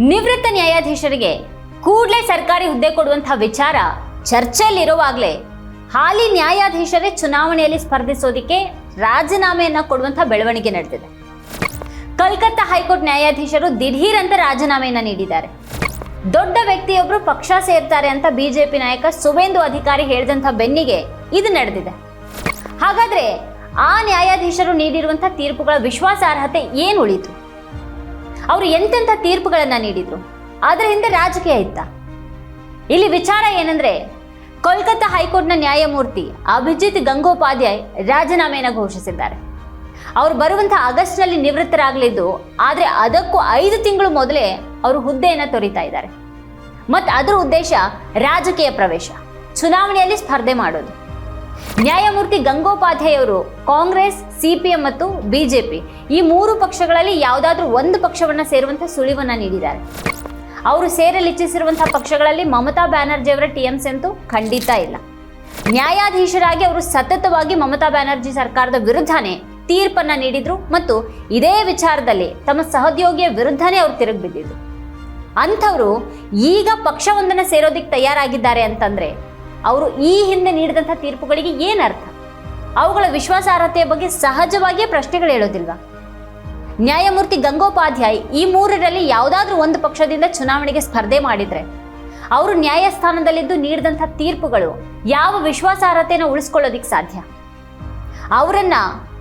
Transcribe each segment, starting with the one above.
ನಿವೃತ್ತ ನ್ಯಾಯಾಧೀಶರಿಗೆ ಕೂಡಲೇ ಸರ್ಕಾರಿ ಹುದ್ದೆ ಕೊಡುವಂತಹ ವಿಚಾರ ಚರ್ಚೆಯಲ್ಲಿರುವಾಗಲೇ ಹಾಲಿ ನ್ಯಾಯಾಧೀಶರೇ ಚುನಾವಣೆಯಲ್ಲಿ ಸ್ಪರ್ಧಿಸೋದಿಕ್ಕೆ ರಾಜೀನಾಮೆಯನ್ನ ಕೊಡುವಂತಹ ಬೆಳವಣಿಗೆ ನಡೆದಿದೆ. ಕಲ್ಕತ್ತಾ ಹೈಕೋರ್ಟ್ ನ್ಯಾಯಾಧೀಶರು ಅಂತ ರಾಜೀನಾಮೆಯನ್ನ ನೀಡಿದ್ದಾರೆ. ದೊಡ್ಡ ವ್ಯಕ್ತಿಯೊಬ್ಬರು ಪಕ್ಷ ಸೇರ್ತಾರೆ ಅಂತ ಬಿಜೆಪಿ ನಾಯಕ ಸುವೇಂದು ಅಧಿಕಾರಿ ಹೇಳಿದಂಥ ಬೆನ್ನಿಗೆ ಇದು ನಡೆದಿದೆ. ಹಾಗಾದ್ರೆ ಆ ನ್ಯಾಯಾಧೀಶರು ನೀಡಿರುವಂತಹ ತೀರ್ಪುಗಳ ವಿಶ್ವಾಸಾರ್ಹತೆ ಏನು ಉಳಿತು? ಅವರು ಎಂತೆಂಥ ತೀರ್ಪುಗಳನ್ನು ನೀಡಿದರು. ಅದರ ಹಿಂದೆ ರಾಜಕೀಯ ಇತ್ತ. ಇಲ್ಲಿ ವಿಚಾರ ಏನಂದ್ರೆ, ಕೋಲ್ಕತ್ತಾ ಹೈಕೋರ್ಟ್ನ ನ್ಯಾಯಮೂರ್ತಿ ಅಭಿಜಿತ್ ಗಂಗೋಪಾಧ್ಯಾಯ್ ರಾಜೀನಾಮೆಯನ್ನು ಘೋಷಿಸಿದ್ದಾರೆ. ಅವರು ಬರುವಂತಹ ಆಗಸ್ಟ್ನಲ್ಲಿ ನಿವೃತ್ತರಾಗಲಿದ್ದು, ಆದರೆ ಅದಕ್ಕೂ ಐದು ತಿಂಗಳು ಮೊದಲೇ ಅವರು ಹುದ್ದೆಯನ್ನು ತೊರಿತಾ ಇದ್ದಾರೆ. ಮತ್ತು ಅದರ ಉದ್ದೇಶ ರಾಜಕೀಯ ಪ್ರವೇಶ. ಚುನಾವಣೆಯಲ್ಲಿ ಸ್ಪರ್ಧೆ ಮಾಡೋದು. ನ್ಯಾಯಮೂರ್ತಿ ಗಂಗೋಪಾಧ್ಯಾಯ ಅವರು ಕಾಂಗ್ರೆಸ್, ಸಿಪಿಎಂ ಮತ್ತು ಬಿಜೆಪಿ ಈ ಮೂರು ಪಕ್ಷಗಳಲ್ಲಿ ಯಾವುದಾದ್ರೂ ಒಂದು ಪಕ್ಷವನ್ನ ಸೇರುವಂತಹ ಸುಳಿವನ್ನ ನೀಡಿದ್ದಾರೆ. ಅವರು ಸೇರಲು ಇಚ್ಛಿಸಿರುವಂತಹ ಪಕ್ಷಗಳಲ್ಲಿ ಮಮತಾ ಬ್ಯಾನರ್ಜಿ ಅವರ ಟಿಎಂಸಿ ಅಂತೂ ಖಂಡಿತ ಇಲ್ಲ. ನ್ಯಾಯಾಧೀಶರಾಗಿ ಅವರು ಸತತವಾಗಿ ಮಮತಾ ಬ್ಯಾನರ್ಜಿ ಸರ್ಕಾರದ ವಿರುದ್ಧನೇ ತೀರ್ಪನ್ನ ನೀಡಿದ್ರು ಮತ್ತು ಇದೇ ವಿಚಾರದಲ್ಲಿ ತಮ್ಮ ಸಹೋದ್ಯೋಗಿಯ ವಿರುದ್ಧನೇ ಅವರು ತಿರುಗಿ ಬಿದ್ದಿದ್ರು ಅಂಥವರು ಈಗ ಪಕ್ಷವೊಂದನ್ನು ಸೇರೋದಿಕ್ಕೆ ತಯಾರಾಗಿದ್ದಾರೆ ಅಂತಂದ್ರೆ ಅವರು ಈ ಹಿಂದೆ ನೀಡಿದಂಥ ತೀರ್ಪುಗಳಿಗೆ ಏನರ್ಥ ಅವುಗಳ ವಿಶ್ವಾಸಾರ್ಹತೆಯ ಬಗ್ಗೆ ಸಹಜವಾಗಿಯೇ ಪ್ರಶ್ನೆಗಳು ಹೇಳೋದಿಲ್ವಾ? ನ್ಯಾಯಮೂರ್ತಿ ಗಂಗೋಪಾಧ್ಯಾಯ್ ಈ ಮೂರರಲ್ಲಿ ಯಾವುದಾದ್ರೂ ಒಂದು ಪಕ್ಷದಿಂದ ಚುನಾವಣೆಗೆ ಸ್ಪರ್ಧೆ ಮಾಡಿದರೆ, ಅವರು ನ್ಯಾಯಸ್ಥಾನದಲ್ಲಿದ್ದು ನೀಡಿದಂಥ ತೀರ್ಪುಗಳು ಯಾವ ವಿಶ್ವಾಸಾರ್ಹತೆಯನ್ನು ಉಳಿಸ್ಕೊಳ್ಳೋದಿಕ್ಕೆ ಸಾಧ್ಯ? ಅವರನ್ನ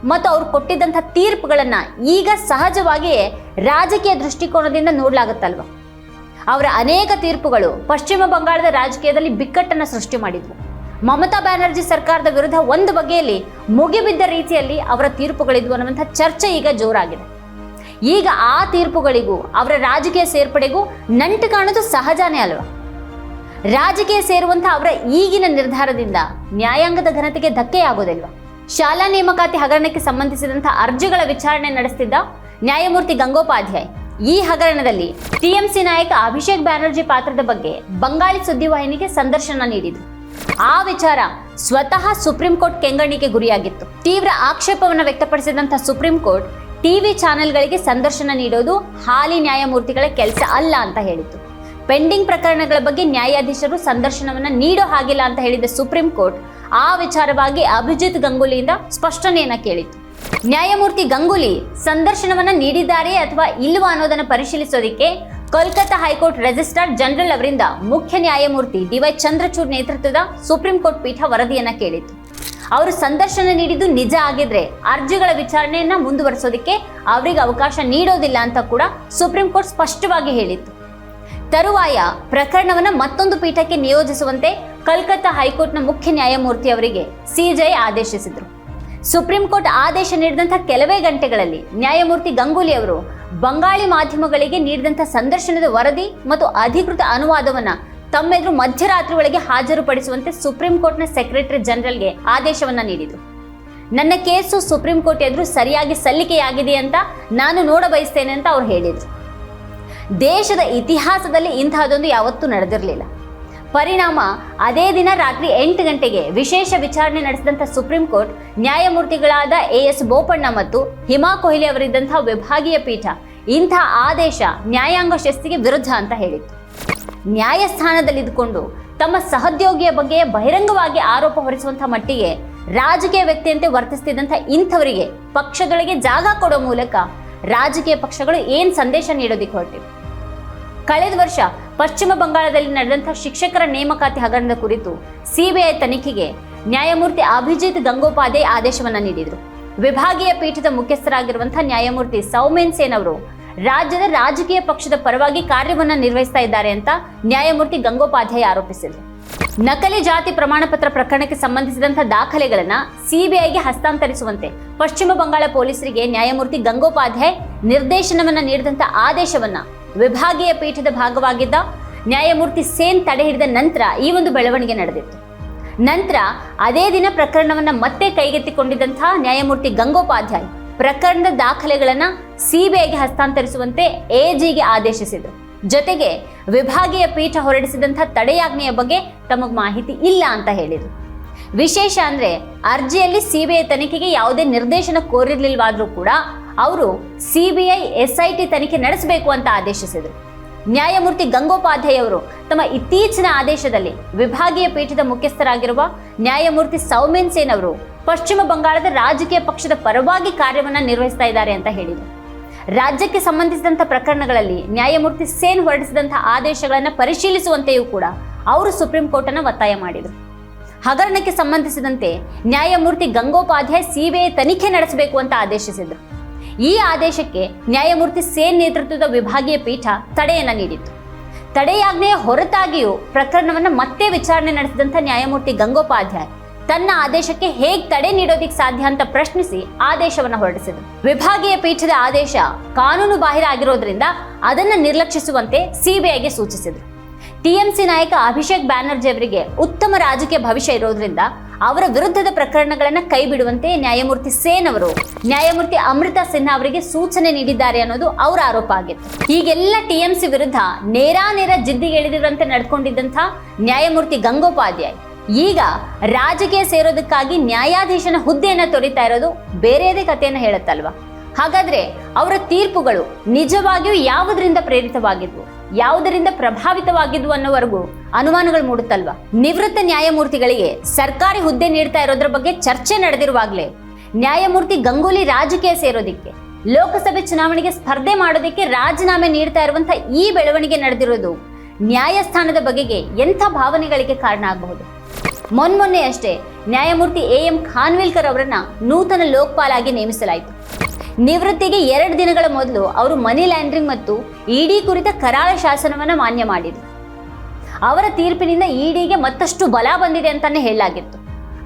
ಮತ್ತು ಅವ್ರು ಕೊಟ್ಟಿದ್ದಂಥ ತೀರ್ಪುಗಳನ್ನು ಈಗ ಸಹಜವಾಗಿಯೇ ರಾಜಕೀಯ ದೃಷ್ಟಿಕೋನದಿಂದ ನೋಡ್ಲಾಗುತ್ತಲ್ವ? ಅವರ ಅನೇಕ ತೀರ್ಪುಗಳು ಪಶ್ಚಿಮ ಬಂಗಾಳದ ರಾಜಕೀಯದಲ್ಲಿ ಬಿಕ್ಕಟ್ಟನ್ನು ಸೃಷ್ಟಿ ಮಾಡಿದ್ವು. ಮಮತಾ ಬ್ಯಾನರ್ಜಿ ಸರ್ಕಾರದ ವಿರುದ್ಧ ಒಂದು ಬಗೆಯಲ್ಲಿ ಮುಗಿಬಿದ್ದ ರೀತಿಯಲ್ಲಿ ಅವರ ತೀರ್ಪುಗಳಿದ್ವು ಅನ್ನುವಂಥ ಚರ್ಚೆ ಈಗ ಜೋರಾಗಿದೆ. ಈಗ ಆ ತೀರ್ಪುಗಳಿಗೂ, ಅವರ ರಾಜಕೀಯ ಸೇರ್ಪಡೆಗೂ ನಂಟು ಕಾಣೋದು ಸಹಜನೇ ಅಲ್ವಾ? ರಾಜಕೀಯ ಸೇರುವಂಥ ಅವರ ಈಗಿನ ನಿರ್ಧಾರದಿಂದ ನ್ಯಾಯಾಂಗದ ಘನತೆಗೆ ಧಕ್ಕೆಯಾಗೋದಿಲ್ವಾ ಶಾಲಾ ನೇಮಕಾತಿ ಹಗರಣಕ್ಕೆ ಸಂಬಂಧಿಸಿದಂಥ ಅರ್ಜಿಗಳ ವಿಚಾರಣೆ ನಡೆಸುತ್ತಿದ್ದ ನ್ಯಾಯಮೂರ್ತಿ ಗಂಗೋಪಾಧ್ಯಾಯ್ ಈ ಹಗರಣದಲ್ಲಿ ಟಿಎಂಸಿ ನಾಯಕ ಅಭಿಷೇಕ್ ಬ್ಯಾನರ್ಜಿ ಪಾತ್ರದ ಬಗ್ಗೆ ಬಂಗಾಳಿ ಸುದ್ದಿವಾಹಿನಿಗೆ ಸಂದರ್ಶನ ನೀಡಿದ್ರು. ಆ ವಿಚಾರ ಸ್ವತಃ ಸುಪ್ರೀಂ ಕೋರ್ಟ್ ಕೆಂಗಣ್ಣಿಗೆ ಗುರಿಯಾಗಿತ್ತು. ತೀವ್ರ ಆಕ್ಷೇಪವನ್ನು ವ್ಯಕ್ತಪಡಿಸಿದಂತಹ ಸುಪ್ರೀಂ ಕೋರ್ಟ್ ಟಿವಿ ಚಾನೆಲ್ಗಳಿಗೆ ಸಂದರ್ಶನ ನೀಡೋದು ಹಾಲಿ ನ್ಯಾಯಮೂರ್ತಿಗಳ ಕೆಲಸ ಅಲ್ಲ ಅಂತ ಹೇಳಿತ್ತು. ಪೆಂಡಿಂಗ್ ಪ್ರಕರಣಗಳ ಬಗ್ಗೆ ನ್ಯಾಯಾಧೀಶರು ಸಂದರ್ಶನವನ್ನ ನೀಡೋ ಹಾಗಿಲ್ಲ ಅಂತ ಹೇಳಿದ ಸುಪ್ರೀಂ ಕೋರ್ಟ್ ಆ ವಿಚಾರವಾಗಿ ಅಭಿಜಿತ್ ಗಂಗೂಲಿಯಿಂದ ಸ್ಪಷ್ಟನೆಯನ್ನ ಕೇಳಿತ್ತು. ನ್ಯಾಯಮೂರ್ತಿ ಗಂಗೂಲಿ ಸಂದರ್ಶನವನ್ನ ನೀಡಿದ್ದಾರೆ ಅಥವಾ ಇಲ್ವಾ ಅನ್ನೋದನ್ನ ಪರಿಶೀಲಿಸೋದಕ್ಕೆ Kolkata high court registrar general ಅವರಿಂದ ಮುಖ್ಯ ನ್ಯಾಯಮೂರ್ತಿ ಡಿವೈ ಚಂದ್ರಚೂಡ್ ನೇತೃತ್ವದ ಸುಪ್ರೀಂ ಕೋರ್ಟ್ ಪೀಠ ವರದಿಯನ್ನ ಕೇಳಿತ್ತು. ಅವರು ಸಂದರ್ಶನ ನೀಡಿದ್ದು ನಿಜ ಆಗಿದ್ರೆ ಅರ್ಜಿಗಳ ವಿಚಾರಣೆಯನ್ನ ಮುಂದುವರಿಸೋದಕ್ಕೆ ಅವರಿಗೆ ಅವಕಾಶ ನೀಡೋದಿಲ್ಲ ಅಂತ ಕೂಡ ಸುಪ್ರೀಂ ಕೋರ್ಟ್ ಸ್ಪಷ್ಟವಾಗಿ ಹೇಳಿತ್ತು. ತರುವಾಯ ಪ್ರಕರಣವನ್ನ ಮತ್ತೊಂದು ಪೀಠಕ್ಕೆ ನಿಯೋಜಿಸುವಂತೆ ಕಲ್ಕತ್ತಾ ಹೈಕೋರ್ಟ್ನ ಮುಖ್ಯ ನ್ಯಾಯಮೂರ್ತಿ ಅವರಿಗೆ ಸಿಜೆ ಆದೇಶಿಸಿದ್ರು. ಸುಪ್ರೀಂ ಕೋರ್ಟ್ ಆದೇಶ ನೀಡಿದಂಥ ಕೆಲವೇ ಗಂಟೆಗಳಲ್ಲಿ ನ್ಯಾಯಮೂರ್ತಿ ಗಂಗೂಲಿ ಅವರು ಬಂಗಾಳಿ ಮಾಧ್ಯಮಗಳಿಗೆ ನೀಡಿದಂಥ ಸಂದರ್ಶನದ ವರದಿ ಮತ್ತು ಅಧಿಕೃತ ಅನುವಾದವನ್ನು ತಮ್ಮೆದುರು ಮಧ್ಯರಾತ್ರಿ ಒಳಗೆ ಹಾಜರುಪಡಿಸುವಂತೆ ಸುಪ್ರೀಂ ಕೋರ್ಟ್ನ ಸೆಕ್ರೆಟರಿ ಜನರಲ್ಗೆ ಆದೇಶವನ್ನು ನೀಡಿದರು ನನ್ನ ಕೇಸು ಸುಪ್ರೀಂ ಕೋರ್ಟ್ ಎದುರು ಸರಿಯಾಗಿ ಸಲ್ಲಿಕೆಯಾಗಿದೆ ಅಂತ ನಾನು ನೋಡ ಬಯಸ್ತೇನೆ ಅಂತ ಅವ್ರು ಹೇಳಿದರು. ದೇಶದ ಇತಿಹಾಸದಲ್ಲಿ ಇಂತಹದೊಂದು ಯಾವತ್ತೂ ನಡೆದಿರಲಿಲ್ಲ. ಪರಿಣಾಮ ಅದೇ ದಿನ ರಾತ್ರಿ ಎಂಟು ಗಂಟೆಗೆ ವಿಶೇಷ ವಿಚಾರಣೆ ನಡೆಸಿದಂಥ ಸುಪ್ರೀಂ ಕೋರ್ಟ್, ನ್ಯಾಯಮೂರ್ತಿಗಳಾದ ಎ ಎಸ್ ಬೋಪಣ್ಣ ಮತ್ತು ಹಿಮಾ ಕೊಹ್ಲಿ ಅವರಿದ್ದಂಥ ವಿಭಾಗೀಯ ಪೀಠ ಇಂಥ ಆದೇಶ ನ್ಯಾಯಾಂಗ ಶಿಸ್ತಿಗೆ ವಿರುದ್ಧ ಅಂತ ಹೇಳಿತ್ತು. ನ್ಯಾಯಸ್ಥಾನದಲ್ಲಿದ್ದುಕೊಂಡು ತಮ್ಮ ಸಹೋದ್ಯೋಗಿಯ ಬಗ್ಗೆ ಬಹಿರಂಗವಾಗಿ ಆರೋಪ ಹೊರಿಸುವಂಥ ಮಟ್ಟಿಗೆ ರಾಜಕೀಯ ವ್ಯಕ್ತಿಯಂತೆ ವರ್ತಿಸ್ತಿದ್ದಂಥ ಇಂಥವರಿಗೆ ಪಕ್ಷದೊಳಗೆ ಜಾಗ ಕೊಡೋ ಮೂಲಕ ರಾಜಕೀಯ ಪಕ್ಷಗಳು ಏನು ಸಂದೇಶ ನೀಡೋದಿಕ್ಕೆ ಹೊರಟಿವೆ? ಕಳೆದ ವರ್ಷ ಪಶ್ಚಿಮ ಬಂಗಾಳದಲ್ಲಿ ನಡೆದಂತಹ ಶಿಕ್ಷಕರ ನೇಮಕಾತಿ ಹಗರಣದ ಕುರಿತು ಸಿಬಿಐ ತನಿಖೆಗೆ ನ್ಯಾಯಮೂರ್ತಿ ಅಭಿಜಿತ್ ಗಂಗೋಪಾಧ್ಯಾಯ್ ಆದೇಶವನ್ನ ನೀಡಿದರು. ವಿಭಾಗೀಯ ಪೀಠದ ಮುಖ್ಯಸ್ಥರಾಗಿರುವಂತಹ ನ್ಯಾಯಮೂರ್ತಿ ಸೌಮೇನ್ ಸೇನ್ ಅವರು ರಾಜ್ಯದ ರಾಜಕೀಯ ಪಕ್ಷದ ಪರವಾಗಿ ಕಾರ್ಯವನ್ನ ನಿರ್ವಹಿಸ್ತಾ ಇದ್ದಾರೆ ಅಂತ ನ್ಯಾಯಮೂರ್ತಿ ಗಂಗೋಪಾಧ್ಯಾಯ ಆರೋಪಿಸಿದರು. ನಕಲಿ ಜಾತಿ ಪ್ರಮಾಣ ಪತ್ರ ಪ್ರಕರಣಕ್ಕೆ ಸಂಬಂಧಿಸಿದಂತಹ ದಾಖಲೆಗಳನ್ನ ಸಿಬಿಐಗೆ ಹಸ್ತಾಂತರಿಸುವಂತೆ ಪಶ್ಚಿಮ ಬಂಗಾಳ ಪೊಲೀಸರಿಗೆ ನ್ಯಾಯಮೂರ್ತಿ ಗಂಗೋಪಾಧ್ಯಾಯ್ ನಿರ್ದೇಶನವನ್ನ ನೀಡಿದಂತಹ ಆದೇಶವನ್ನ ವಿಭಾಗೀಯ ಪೀಠದ ಭಾಗವಾಗಿದ್ದ ನ್ಯಾಯಮೂರ್ತಿ ಸೇನ್ ತಡೆ ಹಿಡಿದ ನಂತರ ಈ ಒಂದು ಬೆಳವಣಿಗೆ ನಡೆದಿತ್ತು. ನಂತರ ಅದೇ ದಿನ ಪ್ರಕರಣವನ್ನು ಮತ್ತೆ ಕೈಗೆತ್ತಿಕೊಂಡಿದ್ದಂತಹ ನ್ಯಾಯಮೂರ್ತಿ ಗಂಗೋಪಾಧ್ಯಾಯ್ ಪ್ರಕರಣದ ದಾಖಲೆಗಳನ್ನ ಸಿಬಿಐಗೆ ಹಸ್ತಾಂತರಿಸುವಂತೆ ಎಜಿಗೆ ಆದೇಶಿಸಿದರು. ಜೊತೆಗೆ ವಿಭಾಗೀಯ ಪೀಠ ಹೊರಡಿಸಿದಂತಹ ತಡೆಯಾಜ್ಞೆಯ ಬಗ್ಗೆ ತಮಗೆ ಮಾಹಿತಿ ಇಲ್ಲ ಅಂತ ಹೇಳಿದರು. ವಿಶೇಷ ಅಂದ್ರೆ ಅರ್ಜಿಯಲ್ಲಿ ಸಿಬಿಐ ತನಿಖೆಗೆ ಯಾವುದೇ ನಿರ್ದೇಶನ ಕೋರಿರ್ಲಿಲ್ವಾದ್ರೂ ಕೂಡ ಅವರು ಸಿಬಿಐ, ಎಸ್ಐಟಿ ತನಿಖೆ ನಡೆಸಬೇಕು ಅಂತ ಆದೇಶಿಸಿದರು. ನ್ಯಾಯಮೂರ್ತಿ ಗಂಗೋಪಾಧ್ಯಾಯ ಅವರು ತಮ್ಮ ಇತ್ತೀಚಿನ ಆದೇಶದಲ್ಲಿ ವಿಭಾಗೀಯ ಪೀಠದ ಮುಖ್ಯಸ್ಥರಾಗಿರುವ ನ್ಯಾಯಮೂರ್ತಿ ಸೌಮೇನ್ ಸೇನ್ ಅವರು ಪಶ್ಚಿಮ ಬಂಗಾಳದ ರಾಜಕೀಯ ಪಕ್ಷದ ಪರವಾಗಿ ಕಾರ್ಯವನ್ನು ನಿರ್ವಹಿಸ್ತಾ ಇದ್ದಾರೆ ಅಂತ ಹೇಳಿದರು. ರಾಜ್ಯಕ್ಕೆ ಸಂಬಂಧಿಸಿದಂಥ ಪ್ರಕರಣಗಳಲ್ಲಿ ನ್ಯಾಯಮೂರ್ತಿ ಸೇನ್ ಹೊರಡಿಸಿದಂಥ ಆದೇಶಗಳನ್ನು ಪರಿಶೀಲಿಸುವಂತೆಯೂ ಕೂಡ ಅವರು ಸುಪ್ರೀಂ ಕೋರ್ಟ್ ಅನ್ನು ಒತ್ತಾಯ ಮಾಡಿದರು. ಹಗರಣಕ್ಕೆ ಸಂಬಂಧಿಸಿದಂತೆ ನ್ಯಾಯಮೂರ್ತಿ ಗಂಗೋಪಾಧ್ಯಾಯ ಸಿಬಿಐ ತನಿಖೆ ನಡೆಸಬೇಕು ಅಂತ ಆದೇಶಿಸಿದರು. ಈ ಆದೇಶಕ್ಕೆ ನ್ಯಾಯಮೂರ್ತಿ ಸೇನ್ ನೇತೃತ್ವದ ವಿಭಾಗೀಯ ಪೀಠ ತಡೆಯನ್ನ ನೀಡಿತ್ತು. ತಡೆಯಾಜ್ಞೆಯ ಹೊರತಾಗಿಯೂ ಪ್ರಕರಣವನ್ನು ಮತ್ತೆ ವಿಚಾರಣೆ ನಡೆಸಿದಂಥ ನ್ಯಾಯಮೂರ್ತಿ ಗಂಗೋಪಾಧ್ಯಾಯ ತನ್ನ ಆದೇಶಕ್ಕೆ ಹೇಗೆ ತಡೆ ನೀಡೋದಿಕ್ ಸಾಧ್ಯ ಅಂತ ಪ್ರಶ್ನಿಸಿ ಆದೇಶವನ್ನು ಹೊರಡಿಸಿದರು. ವಿಭಾಗೀಯ ಪೀಠದ ಆದೇಶ ಕಾನೂನು ಬಾಹಿರ ಆಗಿರೋದ್ರಿಂದ ಅದನ್ನು ನಿರ್ಲಕ್ಷಿಸುವಂತೆ ಸಿಬಿಐಗೆ ಸೂಚಿಸಿದರು. ಟಿಎಂಸಿ ನಾಯಕ ಅಭಿಷೇಕ್ ಬ್ಯಾನರ್ಜಿ ಅವರಿಗೆ ಉತ್ತಮ ರಾಜಕೀಯ ಭವಿಷ್ಯ ಇರೋದ್ರಿಂದ ಅವರ ವಿರುದ್ಧದ ಪ್ರಕರಣಗಳನ್ನು ಕೈಬಿಡುವಂತೆ ನ್ಯಾಯಮೂರ್ತಿ ಸೇನ್ ಅವರು, ನ್ಯಾಯಮೂರ್ತಿ ಅಮೃತಾ ಸಿನ್ಹಾ ಅವರಿಗೆ ಸೂಚನೆ ನೀಡಿದ್ದಾರೆ ಅನ್ನೋದು ಅವರ ಆರೋಪ ಆಗಿತ್ತು. ಹೀಗೆಲ್ಲ ಟಿಎಂಸಿ ವಿರುದ್ಧ ನೇರಾನೇರ ಜಿದ್ದಿಗೆಳೆದಿರಂತೆ ನಡ್ಕೊಂಡಿದ್ದಂಥ ನ್ಯಾಯಮೂರ್ತಿ ಗಂಗೋಪಾಧ್ಯಾಯ್, ಈಗ ರಾಜಕೀಯ ಸೇರೋದಕ್ಕಾಗಿ ನ್ಯಾಯಾಧೀಶನ ಹುದ್ದೆಯನ್ನು ತೊರಿತಾ ಇರೋದು ಬೇರೆಯದೇ ಕಥೆಯನ್ನು ಹೇಳುತ್ತಲ್ವಾ? ಹಾಗಾದ್ರೆ ಅವರ ತೀರ್ಪುಗಳು ನಿಜವಾಗಿಯೂ ಯಾವುದರಿಂದ ಪ್ರೇರಿತವಾಗಿದ್ವು? ಯಾವುದರಿಂದ ಪ್ರಭಾವಿತವಾಗಿದ್ವು ಅನ್ನೋವರೆಗೂ ಅನುಮಾನಗಳು ಮೂಡುತ್ತಲ್ವಾ? ನಿವೃತ್ತ ನ್ಯಾಯಮೂರ್ತಿಗಳಿಗೆ ಸರ್ಕಾರಿ ಹುದ್ದೆ ನೀಡ್ತಾ ಇರೋದ್ರ ಬಗ್ಗೆ ಚರ್ಚೆ ನಡೆದಿರುವಾಗಲೇ ನ್ಯಾಯಮೂರ್ತಿ ಗಂಗೂಲಿ ರಾಜಕೀಯ ಸೇರೋದಿಕ್ಕೆ, ಲೋಕಸಭೆ ಚುನಾವಣೆಗೆ ಸ್ಪರ್ಧೆ ಮಾಡೋದಕ್ಕೆ ರಾಜೀನಾಮೆ ನೀಡ್ತಾ ಇರುವಂತಹ ಈ ಬೆಳವಣಿಗೆ ನಡೆದಿರೋದು ನ್ಯಾಯಸ್ಥಾನದ ಬಗೆಗೆ ಎಂಥ ಭಾವನೆಗಳಿಗೆ ಕಾರಣ ಆಗಬಹುದು? ಮೊನ್ಮೊನ್ನೆ ಅಷ್ಟೇ ನ್ಯಾಯಮೂರ್ತಿ ಎ ಎಂ ಖಾನ್ವಿಲ್ಕರ್ ಅವರನ್ನ ನೂತನ ಲೋಕ್ಪಾಲಾಗಿ ನೇಮಿಸಲಾಯಿತು. ನಿವೃತ್ತಿಗೆ ಎರಡು ದಿನಗಳ ಮೊದಲು ಅವರು ಮನಿ ಲ್ಯಾಂಡ್ರಿಂಗ್ ಮತ್ತು ಇಡಿ ಕುರಿತ ಕರಾಳ ಶಾಸನವನ್ನು ಮಾನ್ಯ ಮಾಡಿದರು. ಅವರ ತೀರ್ಪಿನಿಂದ ಇಡಿಗೆ ಮತ್ತಷ್ಟು ಬಲ ಬಂದಿದೆ ಅಂತಾನೆ ಹೇಳಲಾಗಿತ್ತು.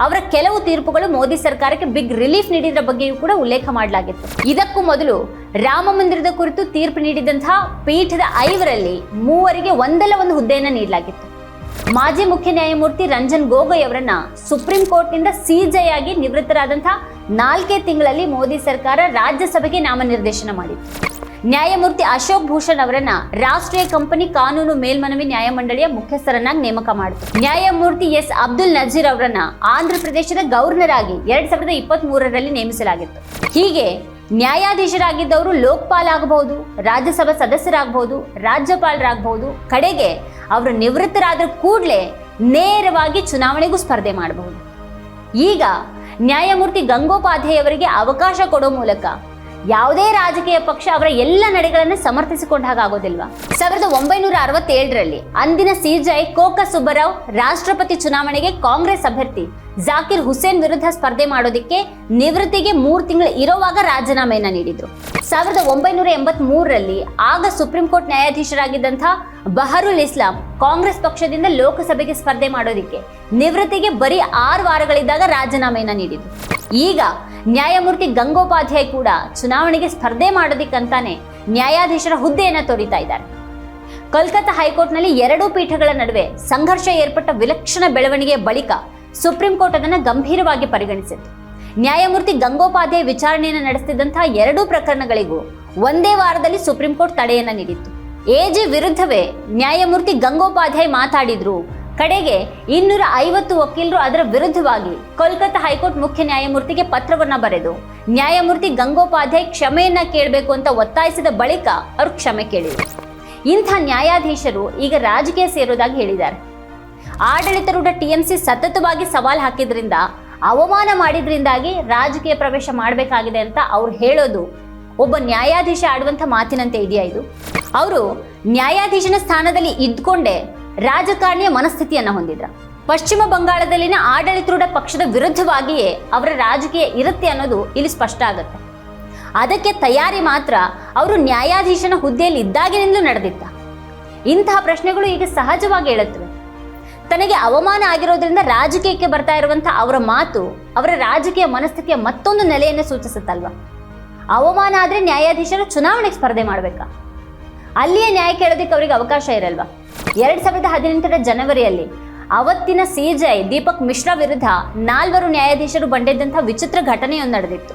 ಅವರ ಕೆಲವು ತೀರ್ಪುಗಳು ಮೋದಿ ಸರ್ಕಾರಕ್ಕೆ ಬಿಗ್ ರಿಲೀಫ್ ನೀಡಿದ್ರ ಬಗ್ಗೆಯೂ ಕೂಡ ಉಲ್ಲೇಖ ಮಾಡಲಾಗಿತ್ತು. ಇದಕ್ಕೂ ಮೊದಲು ರಾಮ ಮಂದಿರದ ಕುರಿತು ತೀರ್ಪು ನೀಡಿದಂತಹ ಪೀಠದ ಐವರಲ್ಲಿ ಮೂವರಿಗೆ ಒಂದಲ್ಲ ಒಂದು ಹುದ್ದೆಯನ್ನು ನೀಡಲಾಗಿತ್ತು. ಮಾಜಿ ಮುಖ್ಯ ನ್ಯಾಯಮೂರ್ತಿ ರಂಜನ್ ಗೊಗೊಯ್ ಅವರನ್ನ ಸುಪ್ರೀಂ ಕೋರ್ಟ್ನಿಂದ ಸಿಜೆ ಆಗಿ ನಿವೃತ್ತರಾದಂತಹ ನಾಲ್ಕೇ ತಿಂಗಳಲ್ಲಿ ಮೋದಿ ಸರ್ಕಾರ ರಾಜ್ಯಸಭೆಗೆ ನಾಮನಿರ್ದೇಶನ ಮಾಡಿತ್ತು. ನ್ಯಾಯಮೂರ್ತಿ ಅಶೋಕ್ ಭೂಷಣ್ ಅವರನ್ನ ರಾಷ್ಟ್ರೀಯ ಕಂಪನಿ ಕಾನೂನು ಮೇಲ್ಮನವಿ ನ್ಯಾಯಮಂಡಳಿಯ ಮುಖ್ಯಸ್ಥರನ್ನಾಗಿ ನೇಮಕ ಮಾಡಿತು ನ್ಯಾಯಮೂರ್ತಿ ಎಸ್. ಅಬ್ದುಲ್ ನಜೀರ್ ಅವರನ್ನ ಆಂಧ್ರ ಪ್ರದೇಶದ ಗವರ್ನರ್ ಆಗಿ ಎರಡ್ ಸಾವಿರದ ಇಪ್ಪತ್ತ್ ಮೂರರಲ್ಲಿ ನೇಮಿಸಲಾಗಿತ್ತು. ಹೀಗೆ ನ್ಯಾಯಾಧೀಶರಾಗಿದ್ದವರು ಲೋಕಪಾಲ್ ಆಗಬಹುದು ರಾಜ್ಯಸಭಾ ಸದಸ್ಯರಾಗಬಹುದು, ರಾಜ್ಯಪಾಲರಾಗಬಹುದು, ಕಡೆಗೆ ಅವರು ನಿವೃತ್ತರಾದ ಕೂಡಲೇ ನೇರವಾಗಿ ಚುನಾವಣೆಗೂ ಸ್ಪರ್ಧೆ ಮಾಡಬಹುದು. ಈಗ ನ್ಯಾಯಮೂರ್ತಿ ಗಂಗೋಪಾಧ್ಯಾಯ ಅವರಿಗೆ ಅವಕಾಶ ಕೊಡೋ ಮೂಲಕ ಯಾವುದೇ ರಾಜಕೀಯ ಪಕ್ಷ ಅವರ ಎಲ್ಲ ನಡೆಗಳನ್ನು ಸಮರ್ಥಿಸಿಕೊಂಡ ಹಾಗಾಗೋದಿಲ್ವಾ ಸಾವಿರದ ಒಂಬೈನೂರ ಅರವತ್ತೇಳರಲ್ಲಿ ಅಂದಿನ ಸಿಜೈ ಕೋಕ ಸುಬ್ಬರಾವ್ ರಾಷ್ಟ್ರಪತಿ ಚುನಾವಣೆಗೆ ಕಾಂಗ್ರೆಸ್ ಅಭ್ಯರ್ಥಿ ಜಾಕಿರ್ ಹುಸೇನ್ ವಿರುದ್ಧ ಸ್ಪರ್ಧೆ ಮಾಡೋದಕ್ಕೆ ನಿವೃತ್ತಿಗೆ ಮೂರು ತಿಂಗಳು ಇರೋವಾಗ ರಾಜೀನಾಮೆಯನ್ನ ನೀಡಿದ್ರು. ಸಾವಿರದ ಒಂಬೈನೂರ ಎಂಬತ್ ಮೂರರಲ್ಲಿ ಆಗ ಸುಪ್ರೀಂ ಕೋರ್ಟ್ ನ್ಯಾಯಾಧೀಶರಾಗಿದ್ದಂಥ ಬಹರುಲ್ ಇಸ್ಲಾಂ ಕಾಂಗ್ರೆಸ್ ಪಕ್ಷದಿಂದ ಲೋಕಸಭೆಗೆ ಸ್ಪರ್ಧೆ ಮಾಡೋದಿಕ್ಕೆ ನಿವೃತ್ತಿಗೆ ಬರೀ ಆರು ವಾರಗಳಿದ್ದಾಗ ರಾಜೀನಾಮೆಯನ್ನ ನೀಡಿದ್ರು. ಈಗ ನ್ಯಾಯಮೂರ್ತಿ ಗಂಗೋಪಾಧ್ಯಾಯ್ ಕೂಡ ಚುನಾವಣೆಗೆ ಸ್ಪರ್ಧೆ ಮಾಡೋದಿಕ್ಕಂತಾನೆ ನ್ಯಾಯಾಧೀಶರ ಹುದ್ದೆಯನ್ನು ತೊರಿತಾ ಇದ್ದಾರೆ. ಕಲ್ಕತ್ತಾ ಹೈಕೋರ್ಟ್ನಲ್ಲಿ ಎರಡೂ ಪೀಠಗಳ ನಡುವೆ ಸಂಘರ್ಷ ಏರ್ಪಟ್ಟ ವಿಲಕ್ಷಣ ಬೆಳವಣಿಗೆಯ ಬಳಿಕ ಸುಪ್ರೀಂ ಕೋರ್ಟ್ ಅದನ್ನು ಗಂಭೀರವಾಗಿ ಪರಿಗಣಿಸಿತ್ತು. ನ್ಯಾಯಮೂರ್ತಿ ಗಂಗೋಪಾಧ್ಯಾಯ ವಿಚಾರಣೆಯನ್ನು ನಡೆಸುತ್ತಿದ್ದಂತಹ ಎರಡೂ ಪ್ರಕರಣಗಳಿಗೂ ಒಂದೇ ವಾರದಲ್ಲಿ ಸುಪ್ರೀಂ ಕೋರ್ಟ್ ತಡೆಯನ್ನು ನೀಡಿತ್ತು. ಎಜಿ ವಿರುದ್ಧವೇ ನ್ಯಾಯಮೂರ್ತಿ ಗಂಗೋಪಾಧ್ಯಾಯ್ ಮಾತಾಡಿದ್ರು ಕಡೆಗೆ ಇನ್ನೂರ ಐವತ್ತು ವಕೀಲರು ಅದರ ವಿರುದ್ಧವಾಗಿ ಕೋಲ್ಕತ್ತಾ ಹೈಕೋರ್ಟ್ ಮುಖ್ಯ ನ್ಯಾಯಮೂರ್ತಿಗೆ ಪತ್ರವನ್ನ ಬರೆದು, ನ್ಯಾಯಮೂರ್ತಿ ಗಂಗೋಪಾಧ್ಯಾಯ್ ಕ್ಷಮೆಯನ್ನ ಕೇಳಬೇಕು ಅಂತ ಒತ್ತಾಯಿಸಿದ ಬಳಿಕ ಅವರು ಕ್ಷಮೆ ಕೇಳಿದರು. ಇಂಥ ನ್ಯಾಯಾಧೀಶರು ಈಗ ರಾಜಕೀಯ ಸೇರೋದಾಗಿ ಹೇಳಿದ್ದಾರೆ. ಆಡಳಿತಾರೂಢ ಟಿಎಂಸಿ ಸತತವಾಗಿ ಸವಾಲು ಹಾಕಿದ್ರಿಂದ, ಅವಮಾನ ಮಾಡಿದ್ರಿಂದಾಗಿ ರಾಜಕೀಯ ಪ್ರವೇಶ ಮಾಡಬೇಕಾಗಿದೆ ಅಂತ ಅವ್ರು ಹೇಳೋದು ಒಬ್ಬ ನ್ಯಾಯಾಧೀಶ ಆಡುವಂಥ ಮಾತಿನಂತೆ ಇದೆಯಾ ಇದು? ಅವರು ನ್ಯಾಯಾಧೀಶನ ಸ್ಥಾನದಲ್ಲಿ ಇದ್ಕೊಂಡೇ ರಾಜಕಾರಣಿಯ ಮನಸ್ಥಿತಿಯನ್ನ ಹೊಂದಿದ್ರ. ಪಶ್ಚಿಮ ಬಂಗಾಳದಲ್ಲಿನ ಆಡಳಿತರೂಢ ಪಕ್ಷದ ವಿರುದ್ಧವಾಗಿಯೇ ಅವರ ರಾಜಕೀಯ ಇರುತ್ತೆ ಅನ್ನೋದು ಇಲ್ಲಿ ಸ್ಪಷ್ಟ ಆಗುತ್ತೆ. ಅದಕ್ಕೆ ತಯಾರಿ ಮಾತ್ರ ಅವರು ನ್ಯಾಯಾಧೀಶನ ಹುದ್ದೆಯಲ್ಲಿ ಇದ್ದಾಗಿನಿಂದಲೂ ನಡೆದಿತ್ತ. ಇಂತಹ ಪ್ರಶ್ನೆಗಳು ಈಗ ಸಹಜವಾಗಿ ಹೇಳುತ್ತವೆ ತನಗೆ ಅವಮಾನ ಆಗಿರೋದ್ರಿಂದ ರಾಜಕೀಯಕ್ಕೆ ಬರ್ತಾ ಇರುವಂತಹ ಅವರ ಮಾತು ಅವರ ರಾಜಕೀಯ ಮನಸ್ಥಿತಿಯ ಮತ್ತೊಂದು ನೆಲೆಯನ್ನು ಸೂಚಿಸುತ್ತಲ್ವಾ? ಅವಮಾನ ಆದರೆ ನ್ಯಾಯಾಧೀಶರು ಚುನಾವಣೆಗೆ ಸ್ಪರ್ಧೆ ಮಾಡಬೇಕಾ? ಅಲ್ಲಿಯೇ ನ್ಯಾಯ ಕೇಳೋದಕ್ಕೆ ಅವರಿಗೆ ಅವಕಾಶ ಇರಲ್ವಾ? ಎರಡ್ ಸಾವಿರದ ಹದಿನೆಂಟರ ಜನವರಿಯಲ್ಲಿ ಅವತ್ತಿನ ಸಿಜೆಐ ದೀಪಕ್ ಮಿಶ್ರಾ ವಿರುದ್ಧ ನಾಲ್ವರು ನ್ಯಾಯಾಧೀಶರು ಬಂಡಿದ್ದಂಥ ವಿಚಿತ್ರ ಘಟನೆಯೊಂದು ನಡೆದಿತ್ತು.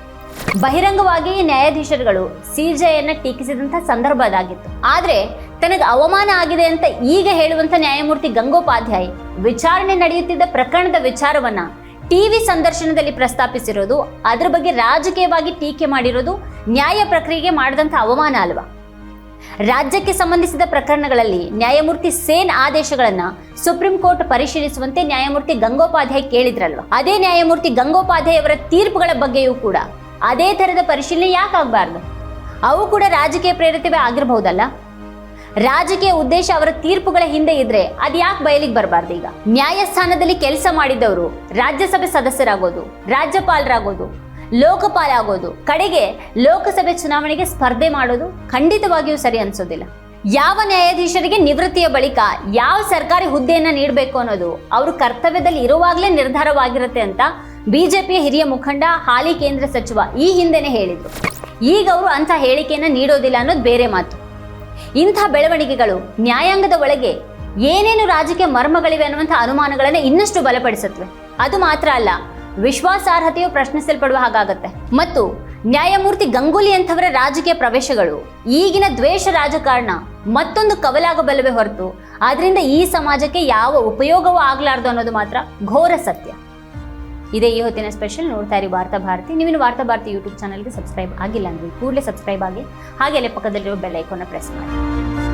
ಬಹಿರಂಗವಾಗಿಯೇ ನ್ಯಾಯಾಧೀಶರುಗಳು ಸಿಜೆಯನ್ನ ಟೀಕಿಸಿದಂಥ ಸಂದರ್ಭ ಅದಾಗಿತ್ತು. ಆದ್ರೆ ತನಗೆ ಅವಮಾನ ಆಗಿದೆ ಅಂತ ಈಗ ಹೇಳುವಂತ ನ್ಯಾಯಮೂರ್ತಿ ಗಂಗೋಪಾಧ್ಯಾಯ್ ವಿಚಾರಣೆ ನಡೆಯುತ್ತಿದ್ದ ಪ್ರಕರಣದ ವಿಚಾರವನ್ನ ಟಿವಿ ಸಂದರ್ಶನದಲ್ಲಿ ಪ್ರಸ್ತಾಪಿಸಿರೋದು, ಅದರ ಬಗ್ಗೆ ರಾಜಕೀಯವಾಗಿ ಟೀಕೆ ಮಾಡಿರೋದು, ನ್ಯಾಯ ಪ್ರಕ್ರಿಯೆಗೆ ಮಾಡಿದಂಥ ಅವಮಾನ ಅಲ್ವಾ? ರಾಜ್ಯಕ್ಕೆ ಸಂಬಂಧಿಸಿದ ಪ್ರಕರಣಗಳಲ್ಲಿ ನ್ಯಾಯಮೂರ್ತಿ ಸೇನ್ ಆದೇಶಗಳನ್ನ ಸುಪ್ರೀಂ ಕೋರ್ಟ್ ಪರಿಶೀಲಿಸುವಂತೆ ನ್ಯಾಯಮೂರ್ತಿ ಗಂಗೋಪಾಧ್ಯಾಯ ಕೇಳಿದ್ರಲ್ವ? ಅದೇ ನ್ಯಾಯಮೂರ್ತಿ ಗಂಗೋಪಾಧ್ಯಾಯ ಅವರ ತೀರ್ಪುಗಳ ಬಗ್ಗೆಯೂ ಕೂಡ ಅದೇ ತರದ ಪರಿಶೀಲನೆ ಯಾಕಾಗಬಾರ್ದು ಅವು ಕೂಡ ರಾಜಕೀಯ ಪ್ರೇರಿತವೇ ಆಗಿರಬಹುದಲ್ಲ? ರಾಜಕೀಯ ಉದ್ದೇಶ ಅವರ ತೀರ್ಪುಗಳ ಹಿಂದೆ ಇದ್ರೆ ಅದ್ ಯಾಕೆ ಬಯಲಿಗೆ ಬರಬಾರ್ದು ಈಗ? ನ್ಯಾಯಸ್ಥಾನದಲ್ಲಿ ಕೆಲಸ ಮಾಡಿದವರು ರಾಜ್ಯಸಭೆ ಸದಸ್ಯರಾಗೋದು, ರಾಜ್ಯಪಾಲರಾಗೋದು ಲೋಕಪಾಲ ಆಗೋದು ಕಡೆಗೆ ಲೋಕಸಭೆ ಚುನಾವಣೆಗೆ ಸ್ಪರ್ಧೆ ಮಾಡೋದು ಖಂಡಿತವಾಗಿಯೂ ಸರಿ ಅನ್ಸೋದಿಲ್ಲ. ಯಾವ ನ್ಯಾಯಾಧೀಶರಿಗೆ ನಿವೃತ್ತಿಯ ಬಳಿಕ ಯಾವ ಸರ್ಕಾರಿ ಹುದ್ದೆಯನ್ನ ನೀಡಬೇಕು ಅನ್ನೋದು ಅವರು ಕರ್ತವ್ಯದಲ್ಲಿ ಇರುವಾಗಲೇ ನಿರ್ಧಾರವಾಗಿರುತ್ತೆ ಅಂತ ಬಿಜೆಪಿಯ ಹಿರಿಯ ಮುಖಂಡ, ಹಾಲಿ ಕೇಂದ್ರ ಸಚಿವ ಈ ಹಿಂದೆನೆ ಹೇಳಿದ್ರು. ಈಗ ಅವರು ಅಂಥ ಹೇಳಿಕೆಯನ್ನ ನೀಡೋದಿಲ್ಲ ಅನ್ನೋದು ಬೇರೆ ಮಾತು. ಇಂಥ ಬೆಳವಣಿಗೆಗಳು ನ್ಯಾಯಾಂಗದ ಒಳಗೆ ಏನೇನು ರಾಜಕೀಯ ಮರ್ಮಗಳಿವೆ ಅನ್ನುವಂಥ ಅನುಮಾನಗಳನ್ನು ಇನ್ನಷ್ಟು ಬಲಪಡಿಸುತ್ತವೆ. ಅದು ಮಾತ್ರ ಅಲ್ಲ ವಿಶ್ವಾಸಾರ್ಹತೆಯು ಪ್ರಶ್ನಿಸಲ್ಪಡುವ ಹಾಗಾಗತ್ತೆ. ಮತ್ತು ನ್ಯಾಯಮೂರ್ತಿ ಗಂಗೂಲಿ ಅಂಥವರ ರಾಜಕೀಯ ಪ್ರವೇಶಗಳು ಈಗಿನ ದ್ವೇಷ ರಾಜಕಾರಣ ಮತ್ತೊಂದು ಕವಲಾಗಬಲ್ಲವೇ ಹೊರತು ಆದ್ರಿಂದ ಈ ಸಮಾಜಕ್ಕೆ ಯಾವ ಉಪಯೋಗವೂ ಆಗಲಾರ್ದು ಅನ್ನೋದು ಮಾತ್ರ ಘೋರ ಸತ್ಯ. ಇದೇ ಈ ಹೊತ್ತಿನ ಸ್ಪೆಷಲ್ ನೋಡ್ತಾ ಇರಿ ವಾರ್ತಾ ಭಾರತಿ. ನೀವಿನ ವಾರ್ತಾ ಭಾರತಿ ಯೂಟ್ಯೂಬ್ ಚಾನಲ್ಗೆ ಸಬ್ಸ್ಕ್ರೈಬ್ ಆಗಿಲ್ಲ ಅಂದ್ರೆ ಕೂಡಲೇ ಸಬ್ಸ್ಕ್ರೈಬ್ ಆಗಿ ಹಾಗೆ ಅಲ್ಲೇ ಪಕ್ಕದಲ್ಲಿರುವ ಬೆಲ್ ಐಕಾನ್ನ ಪ್ರೆಸ್ ಮಾಡಿ.